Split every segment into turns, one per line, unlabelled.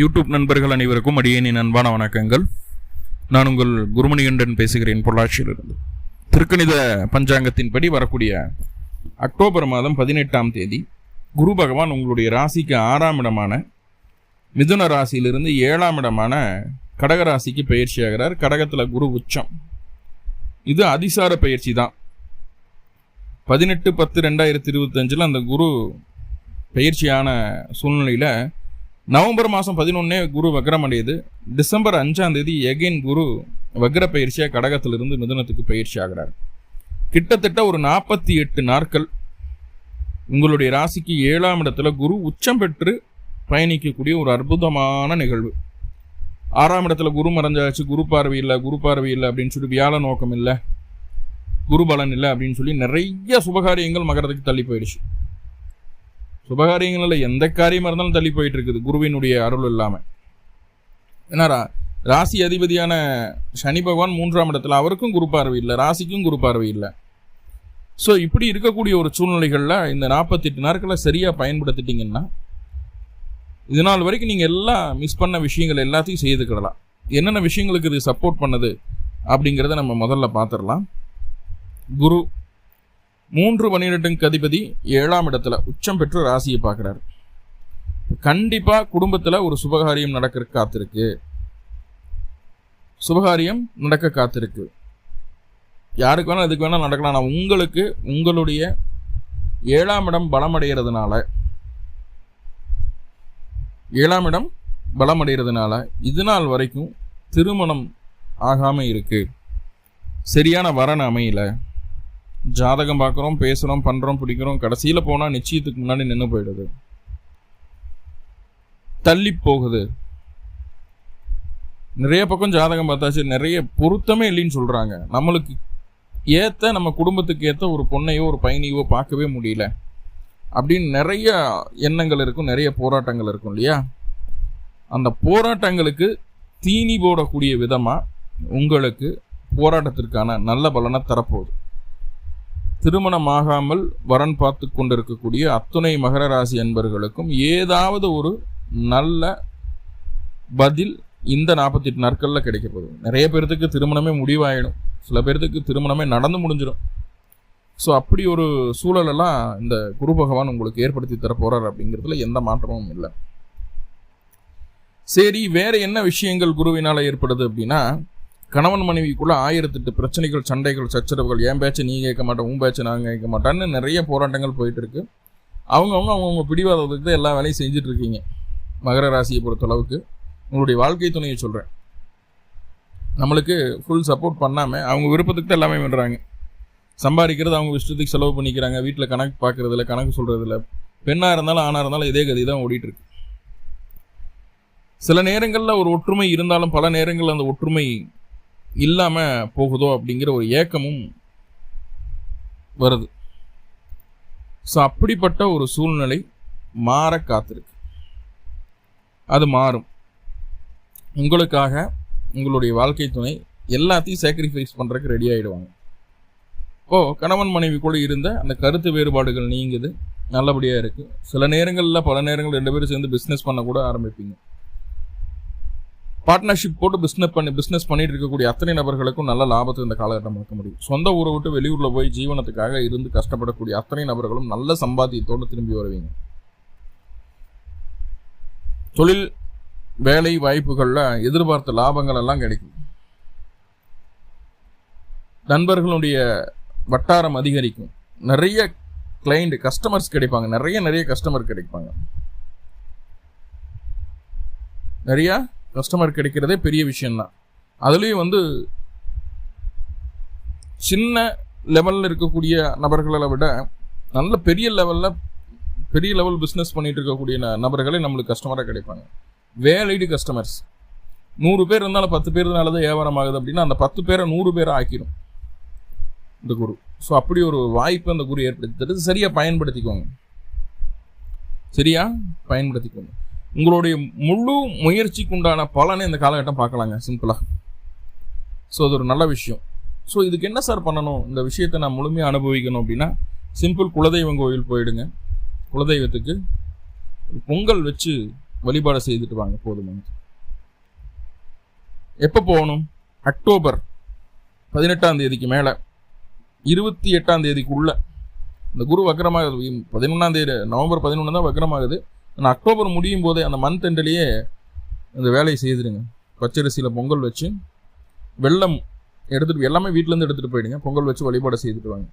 YouTube நண்பர்கள் அனைவருக்கும் அடியேனின் அன்பான வணக்கங்கள். நான் உங்கள் குருமணிகண்டன் பேசுகிறேன் பொள்ளாச்சியிலிருந்து. திருக்கணித பஞ்சாங்கத்தின்படி வரக்கூடிய அக்டோபர் மாதம் பதினெட்டாம் தேதி குரு பகவான் உங்களுடைய ராசிக்கு ஆறாம் இடமான மிதுன ராசியிலிருந்து ஏழாம் இடமான கடக ராசிக்கு பயிற்சி ஆகிறார் கடகத்தில் குரு உச்சம். இது அதிசார பயிற்சி தான். பதினெட்டு பத்து ரெண்டாயிரத்தி இருபத்தஞ்சில் அந்த குரு பயிற்சியான சூழ்நிலையில் நவம்பர் மாதம் பதினொன்னே குரு வக்ரம் அடையுது டிசம்பர் அஞ்சாம் தேதி எகைன் குரு வக்ர பயிற்சியாக கடகத்திலிருந்து மிதுனத்துக்கு பயிற்சி ஆகிறார். கிட்டத்தட்ட ஒரு நாற்பத்தி எட்டு நாட்கள் உங்களுடைய ராசிக்கு ஏழாம் இடத்துல குரு உச்சம் பெற்று பயணிக்கக்கூடிய ஒரு அற்புதமான நிகழ்வு. ஆறாம் இடத்துல குரு மறைஞ்சாச்சு குரு பார்வை இல்லை குரு பார்வை இல்லை அப்படின்னு சொல்லி வியாழ நோக்கம் இல்லை குரு பலன் இல்லை அப்படின்னு சொல்லி நிறைய சுபகாரியங்கள் மகரத்துக்கு தள்ளி போயிடுச்சு. சுபகாரியங்களில் எந்த காரியமாக இருந்தாலும் தள்ளி போயிட்டு இருக்குது குருவினுடைய அருள் இல்லாமல் ஏன்னா ரா- ராசி அதிபதியான சனி பகவான் மூன்றாம் இடத்துல அவருக்கும் குரு பார்வை இல்லை ராசிக்கும் குரு பார்வை இல்லை. ஸோ இப்படி இருக்கக்கூடிய ஒரு சூழ்நிலைகளில் இந்த நாற்பத்தெட்டு நாட்களை சரியாக பயன்படுத்திட்டிங்கன்னா இது நாள் வரைக்கும் நீங்கள் எல்லாம் மிஸ் பண்ண விஷயங்கள் எல்லாத்தையும் செய்துக்கிடலாம் என்னென்ன விஷயங்களுக்கு இது சப்போர்ட் பண்ணுது அப்படிங்கிறத நம்ம முதல்ல பார்த்துடலாம். குரு மூன்று பன்னிரெண்டுக்கு அதிபதி ஏழாம் இடத்துல உச்சம் பெற்று ராசியை பார்க்குறாரு. கண்டிப்பா குடும்பத்தில் ஒரு சுபகாரியம் நடக்க காத்திருக்கு. சுபகாரியம் நடக்க காத்திருக்கு. யாருக்கு வேணால் எதுக்கு வேணால் நடக்கலாம். ஆனால் உங்களுக்கு உங்களுடைய ஏழாம் இடம் பலமடைகிறதுனால ஏழாம் இடம் பலமடைகிறதுனால இது நாள் வரைக்கும் திருமணம் ஆகாமல் இருக்குது சரியான வரன் அமையலை. ஜாதகம் பார்க்குறோம் பேசுகிறோம் பண்ணுறோம் பிடிக்கிறோம் கடைசியில் போனால் நிச்சயத்துக்கு முன்னாடி நின்று போயிடுது. தள்ளி போகுது. நிறைய பக்கம் ஜாதகம் பார்த்தாச்சு நிறைய பொருத்தமே இல்லைன்னு சொல்கிறாங்க நம்மளுக்கு ஏற்ற நம்ம குடும்பத்துக்கு ஏற்ற ஒரு பொண்ணையோ ஒரு பையனையோ பார்க்கவே முடியல. அப்படின்னு நிறைய எண்ணங்கள் இருக்கும் நிறைய போராட்டங்கள் இருக்கும் இல்லையா? அந்த போராட்டங்களுக்கு தீனி போடக்கூடிய விதமாக உங்களுக்கு போராட்டத்திற்கான நல்ல பலனை தரப்போகுது. திருமணமாகாமல் வரன் பார்த்து கொண்டிருக்கக்கூடிய அத்துணை மகர ராசி அன்பர்களுக்கும் ஏதாவது ஒரு நல்ல பதில் இந்த நாற்பத்தெட்டு நாட்களில் கிடைக்க போகுது. நிறைய பேர்த்துக்கு திருமணமே முடிவாயிடும். சில பேர்த்துக்கு திருமணமே நடந்து முடிஞ்சிடும். ஸோ அப்படி ஒரு சூழலெல்லாம் இந்த குரு பகவான் உங்களுக்கு ஏற்படுத்தி தர போறார் அப்படிங்கிறதுல எந்த மாற்றமும் இல்லை. சரி வேற என்ன விஷயங்கள் குருவினால் ஏற்படுது அப்படின்னா கணவன் மனைவிக்குள்ள ஆயிரத்தெட்டு பிரச்சனைகள் சண்டைகள் சச்சரவுகள். என் பேச்சு நீ கேட்க மாட்டேன் உன் பேச்சு நாங்கள் கேட்க மாட்டான்னு நிறைய போராட்டங்கள் போயிட்டு இருக்கு அவங்கவுங்க அவங்கவுங்க பிடிவாதத்துக்கு தான் எல்லா வேலையும் செஞ்சுட்டு இருக்கீங்க மகர ராசியை பொறுத்தளவுக்கு. உங்களுடைய வாழ்க்கை துணையை சொல்கிறேன் நம்மளுக்கு ஃபுல் சப்போர்ட் பண்ணாமல் அவங்க விருப்பத்துக்கு தான் எல்லாமே பண்ணுறாங்க சம்பாதிக்கிறது அவங்க இஷ்டத்துக்கு செலவு பண்ணிக்கிறாங்க. வீட்டில் கணக்கு பார்க்குறதில்ல கணக்கு சொல்கிறதில்ல பெண்ணாக இருந்தாலும் ஆணாக இருந்தாலும் இதே கதி தான் ஓடிட்டுருக்கு. சில நேரங்களில் ஒரு ஒற்றுமை இருந்தாலும் பல நேரங்களில் அந்த ஒற்றுமை இல்லாமல் போகுதோ அப்படிங்கிற ஒரு ஏக்கமும் வருது. ஸோ அப்படிப்பட்ட ஒரு சூழ்நிலை மாற காத்திருக்கு. அது மாறும். உங்களுக்காக உங்களுடைய வாழ்க்கை துணை எல்லாத்தையும் சாக்ரிஃபைஸ் பண்ணுறதுக்கு ரெடி ஆகிடுவாங்க ஓ கணவன் மனைவி கூட இருந்த அந்த கருத்து வேறுபாடுகள் நீங்குது. நல்லபடியாக இருக்குது சில நேரங்களில் பல நேரங்கள் ரெண்டு பேரும் சேர்ந்து பிஸ்னஸ் பண்ண கூட ஆரம்பிப்பீங்க. பார்ட்னர்ஷிப் போட்டு பிஸ்னஸ் பண்ணி பிஸ்னஸ் பண்ணிட்டு இருக்கக்கூடிய அத்தனை நபர்களுக்கும் நல்ல லாபத்தை இந்த காலகட்டம் பார்க்க முடியும். சொந்த ஊரை விட்டு வெளியூரில் போய் ஜீவனத்துக்காக இருந்து கஷ்டப்படக்கூடிய அத்தனை நபர்களும் நல்ல சம்பாத்தியத்தோடு திரும்பி வருவீங்க. தொழில் வேலை வாய்ப்புகளில் எதிர்பார்த்த லாபங்கள் எல்லாம் கிடைக்கும். நண்பர்களுடைய வட்டாரம் அதிகரிக்கும். நிறைய கிளைண்ட் கஸ்டமர்ஸ் கிடைப்பாங்க. நிறைய நிறைய கஸ்டமர் கிடைப்பாங்க. நிறையா கஸ்டமர் கிடைக்கிறதே பெரிய விஷயம்தான். அதுலேயும் வந்து சின்ன லெவலில் இருக்கக்கூடிய நபர்களை விட நல்ல பெரிய லெவலில் பெரிய லெவல் பிஸ்னஸ் பண்ணிட்டு இருக்கக்கூடிய நபர்களே நம்மளுக்கு கஸ்டமராக கிடைப்பாங்க. வேலைடு கஸ்டமர்ஸ் நூறு பேர் இருந்தாலும் பத்து பேர்னால தான் வியாபாரம் ஆகுது அப்படின்னா அந்த பத்து பேரை நூறு பேரை ஆக்கிடும் இந்த குரு. ஸோ அப்படி ஒரு வாய்ப்பு அந்த குரு ஏற்படுத்தி சரியாக பயன்படுத்திக்கோங்க. சரியா? பயன்படுத்திக்கோங்க. உங்களுடைய முழு முயற்சிக்கு உண்டான பலனை இந்த காலகட்டம் பார்க்கலாங்க சிம்பிளாக ஸோ அது ஒரு நல்ல விஷயம். ஸோ இதுக்கு என்ன சார் பண்ணணும்? இந்த விஷயத்தை நான் முழுமையாக அனுபவிக்கணும் அப்படின்னா சிம்பிள் குலதெய்வம் கோயில் போயிடுங்க. குலதெய்வத்துக்கு பொங்கல் வச்சு வழிபாடு செய்துட்டு வாங்க போதுமானது. எப்போ போகணும்? அக்டோபர் பதினெட்டாம் தேதிக்கு மேலே இருபத்தி எட்டாம் தேதிக்குள்ளே. இந்த குரு வக்கரமாகுது பதினொன்றாம் தேதி நவம்பர் பதினொன்று தான் வக்கரமாகுது ஆனால் அக்டோபர் முடியும் போதே அந்த மந்த் எண்ட்லேயே அந்த வேலையை செய்துடுங்க. பச்சரிசியில் பொங்கல் வச்சு வெள்ளம் எடுத்துகிட்டு எல்லாமே வீட்டிலேருந்து எடுத்துகிட்டு போயிடுங்க. பொங்கல் வச்சு வழிபாடு செய்துட்டு வாங்க.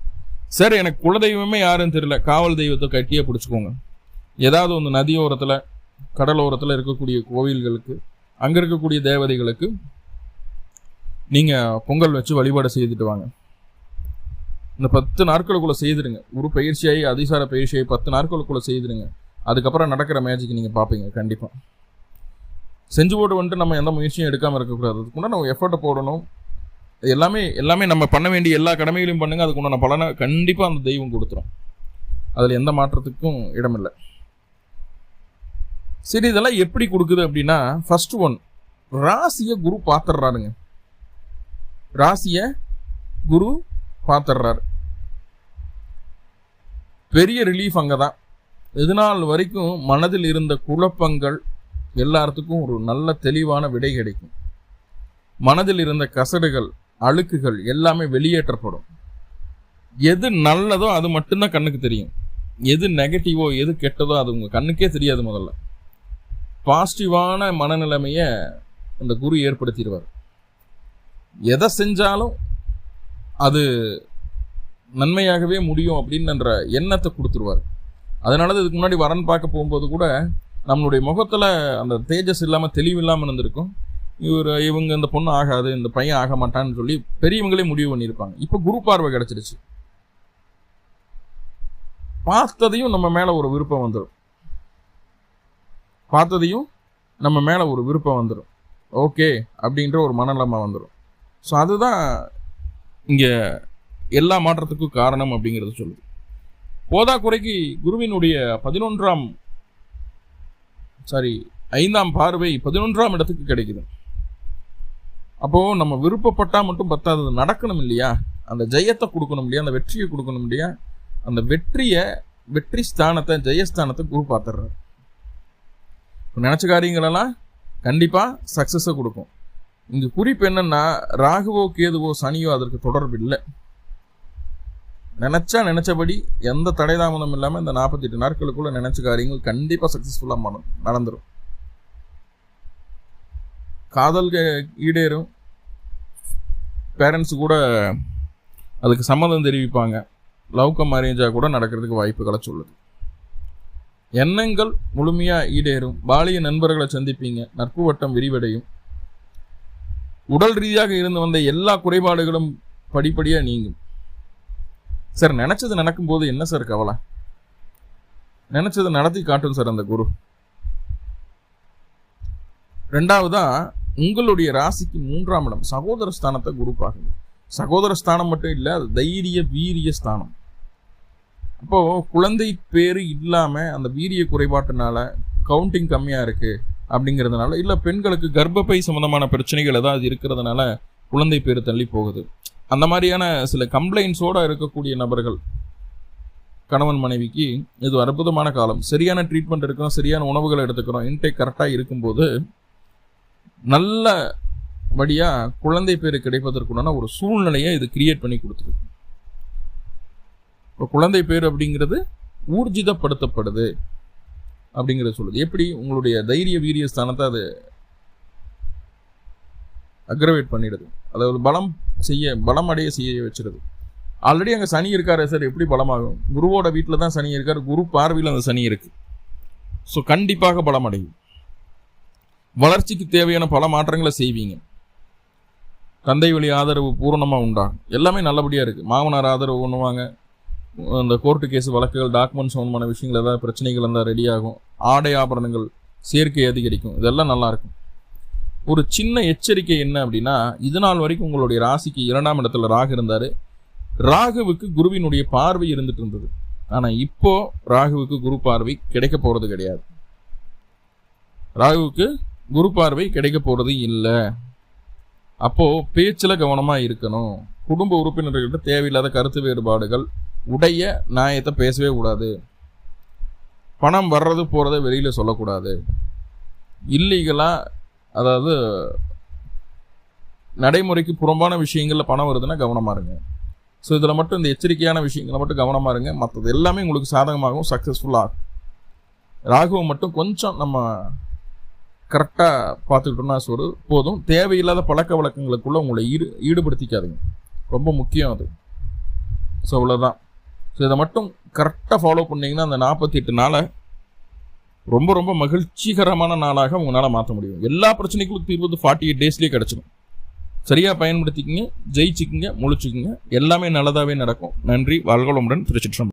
சார் எனக்கு குலதெய்வமே யாருன்னு தெரியல. காவல் தெய்வத்தை கட்டியே பிடிச்சிக்கோங்க. ஏதாவது ஒன்று நதியோரத்தில் கடலோரத்தில் இருக்கக்கூடிய கோவில்களுக்கு அங்கே இருக்கக்கூடிய தேவதைகளுக்கு நீங்கள் பொங்கல் வச்சு வழிபாடு செய்துட்டு வாங்க. இந்த பத்து நாட்களுக்குள்ளே செய்திருங்க ஒரு பயிற்சியாகி அதிசார பயிற்சியாகி பத்து நாட்களுக்குள்ளே செய்திருங்க அதுக்கப்புறம் நடக்கிற மேஜிக் நீங்கள் பார்ப்பீங்க கண்டிப்பாக செஞ்சு போட்டு வந்துட்டு நம்ம எந்த முயற்சியும் எடுக்காமல் இருக்கக்கூடாது. அதுக்குன்னா நம்ம எஃபர்ட்டை போடணும். எல்லாமே எல்லாமே நம்ம பண்ண வேண்டிய எல்லா கடமைகளையும் பண்ணுங்கள் அதுக்கு உண்டான பலனை கண்டிப்பாக அந்த தெய்வம் கொடுத்துரும். அதில் எந்த மாற்றத்துக்கும் இடமில்லை. சரி இதெல்லாம் எப்படி கொடுக்குது அப்படின்னா ஃபர்ஸ்ட் ஒன் ராசியை குரு பார்த்துடுறாருங்க. ராசியை குரு பார்த்துடுறாரு. பெரிய ரிலீஃப் அங்கே தான் இதனால் வரைக்கும் மனதில் இருந்த குழப்பங்கள் எல்லாத்துக்கும் ஒரு நல்ல தெளிவான விடை கிடைக்கும். மனதில் இருந்த கசடுகள் அழுக்குகள் எல்லாமே வெளியேற்றப்படும். எது நல்லதோ அது மட்டும்தான் கண்ணுக்கு தெரியும். எது நெகட்டிவோ எது கெட்டதோ அது உங்கள் கண்ணுக்கே தெரியாது முதல்ல. பாசிட்டிவான மனநிலைமையை அந்த குரு ஏற்படுத்திடுவார். எதை செஞ்சாலும் அது நன்மையாகவே முடியும் அப்படின்ற எண்ணத்தை கொடுத்துருவார். அதனால தான் இதுக்கு முன்னாடி வரன் பார்க்க போகும்போது கூட நம்மளுடைய முகத்தில் அந்த தேஜஸ் இல்லாமல் தெளிவு இல்லாமல் இருந்திருக்கும். இவர் இவங்க இந்த பொண்ணு ஆகாது இந்த பையன் ஆக மாட்டான்னு சொல்லி பெரியவங்களே முடிவு பண்ணியிருப்பாங்க. இப்போ குரு பார்வை கிடச்சிருச்சு. பார்த்ததையும் நம்ம மேலே ஒரு விருப்பம் வந்துடும் பார்த்ததையும் நம்ம மேலே ஒரு விருப்பம் வந்துடும் ஓகே அப்படின்ற ஒரு மனநலமை வந்துடும் ஸோ அதுதான் இங்கே எல்லா மாற்றத்துக்கும் காரணம் அப்படிங்கிறத சொல்லுது. போதா குறைக்கு குருவினுடைய பதினொன்றாம் சாரி ஐந்தாம் பார்வை பதினொன்றாம் இடத்துக்கு கிடைக்குது. அப்போது நம்ம விருப்பப்பட்டால் மட்டும் பத்தாதது நடக்கணும் இல்லையா? அந்த ஜெயத்தை கொடுக்கணும் இல்லையா? அந்த வெற்றியை கொடுக்கணும் இல்லையா? அந்த வெற்றியை வெற்றி ஸ்தானத்தை ஜெயஸ்தானத்தை குரு பார்த்துடுறாரு. நினச்ச காரியங்களெல்லாம் கண்டிப்பாக சக்ஸஸை கொடுக்கும். இங்கே குறிப்பு என்னென்னா ராகுவோ கேதுவோ சனியோ அதற்கு தொடர்பு இல்லை நினச்சா நினச்சபடி எந்த தடை தாமதம் இல்லாமல் இந்த நாற்பத்தெட்டு நாட்களுக்குள்ளே நினச்ச காரியங்கள் கண்டிப்பாக சக்ஸஸ்ஃபுல்லாக நடந்துடும் காதல் ஈடேறும். பேரண்ட்ஸு கூட அதுக்கு சம்மதம் தெரிவிப்பாங்க. லவ் கம் அரேஞ்சாக கூட நடக்கிறதுக்கு வாய்ப்புகளை சொல்லுது. எண்ணங்கள் முழுமையாக ஈடேறும். பாலிய நண்பர்களை சந்திப்பீங்க. நட்பு வட்டம் விரிவடையும். உடல் ரீதியாக இருந்து வந்த எல்லா குறைபாடுகளும் படிப்படியாக நீங்கும். சார் நினச்சது நடக்கும்போது என்ன சார் கவலை? நினச்சது நடத்தி காட்டும் சார் அந்த குரு. ரெண்டாவதா உங்களுடைய ராசிக்கு மூன்றாம் இடம் சகோதர ஸ்தானத்தை குரு பார்க்குங்க சகோதர ஸ்தானம் மட்டும் இல்லை அது தைரிய வீரிய ஸ்தானம். அப்போ குழந்தை பேர் இல்லாம அந்த வீரிய குறைபாட்டுனால கவுண்டிங் கம்மியா இருக்கு அப்படிங்கிறதுனால இல்லை பெண்களுக்கு கர்ப்பப்பை சம்மந்தமான பிரச்சனைகள் ஏதாவது இருக்கிறதுனால குழந்தை பேர் தள்ளி போகுது. அந்த மாதிரியான சில கம்ப்ளைண்ட்ஸோட இருக்கக்கூடிய நபர்கள் கணவன் மனைவிக்கு இது அற்புதமான காலம். சரியான ட்ரீட்மெண்ட் எடுக்கிறோம் சரியான உணவுகளை எடுத்துக்கிறோம் இன்டேக் கரெக்டாக இருக்கும்போது நல்ல வழியாக குழந்தை பேர் கிடைப்பதற்குண்டான ஒரு சூழ்நிலையை இது கிரியேட் பண்ணி கொடுத்துருக்கு. இப்போ குழந்தை பேர் அப்படிங்கிறது ஊர்ஜிதப்படுத்தப்படுது அப்படிங்கிறத சொல்லுது. எப்படி? உங்களுடைய தைரிய வீரிய ஸ்தானத்தை அது அக்ரவேட் பண்ணிடுது. அதாவது பலம் செய்ய பலமடைய செய்ய வச்சிருது. ஆல்ரெடி அங்கே சனி இருக்காரு சார் எப்படி பலமாகும்? குருவோட வீட்டில் தான் சனி இருக்கார் குரு பார்வையில் அந்த சனி இருக்குது ஸோ கண்டிப்பாக பலம் அடையும் வளர்ச்சிக்கு தேவையான பல மாற்றங்களை செய்வீங்க. தந்தை வழி ஆதரவு பூரணமாக உண்டாகும். எல்லாமே நல்லபடியாக இருக்குது மாமனார் ஆதரவு பண்ணுவாங்க. அந்த கோர்ட்டு கேஸ் வழக்குகள் டாக்குமெண்ட்ஸ் சம்பந்தமான விஷயங்கள் ஏதாவது பிரச்சனைகள் இருந்தால் ரெடி ஆகும். ஆடை ஆபரணங்கள் சேர்க்கை அதிகரிக்கும். இதெல்லாம் நல்லாயிருக்கும் ஒரு சின்ன எச்சரிக்கை என்ன அப்படின்னா இது நாள் வரைக்கும் உங்களுடைய ராசிக்கு இரண்டாம் இடத்துல ராகு இருந்தார். ராகுவுக்கு குருவினுடைய பார்வை இருந்துட்டு இருந்தது. ஆனால் இப்போ ராகுவுக்கு குரு பார்வை கிடைக்க போகிறது கிடையாது. ராகுவுக்கு குரு பார்வை கிடைக்க போகிறது இல்லை. அப்போது பேச்சில் கவனமாக இருக்கணும். குடும்ப உறுப்பினர்கள்ட்ட தேவையில்லாத கருத்து வேறுபாடுகள் உடைய நியாயத்தை பேசவே கூடாது. பணம் வர்றது போகிறத வெளியில் சொல்லக்கூடாது. இல்லீகலாக அதாவது நடைமுறைக்கு புறம்பான விஷயங்களில் பணம் வருதுன்னா கவனமாக இருங்க. ஸோ இதில் மட்டும் இந்த எச்சரிக்கையான விஷயங்களை மட்டும் கவனமாக இருங்க. மற்றது எல்லாமே உங்களுக்கு சாதகமாகவும் சக்ஸஸ்ஃபுல்லாகும் ராகுவை மட்டும் கொஞ்சம் நம்ம கரெக்டாக பார்த்துக்கிட்டோம்னா சொல் போதும். தேவையில்லாத பழக்க வழக்கங்களுக்குள்ளே உங்களை ஈடு ஈடுபடுத்திக்காதுங்க. ரொம்ப முக்கியம் அது. ஸோ அவ்வளோதான் ஸோ இதை மட்டும் கரெக்டாக ஃபாலோ பண்ணிங்கன்னா அந்த நாற்பத்தி எட்டு நாளை ரொம்ப ரொம்ப மகிழ்ச்சிகரமான நாளாக உங்களால் மாற்ற முடியும். எல்லா பிரச்சனைகளுக்கும் தீர்வு ஃபார்ட்டி எயிட் டேஸ்லேயே கிடச்சிடும் சரியாக பயன்படுத்திக்கிங்க ஜெயிச்சுக்கிங்க முழிச்சுக்கிங்க. எல்லாமே நல்லதாகவே நடக்கும். நன்றி வாழ்வளமுடன் திருச்சிற்றம்பலம்.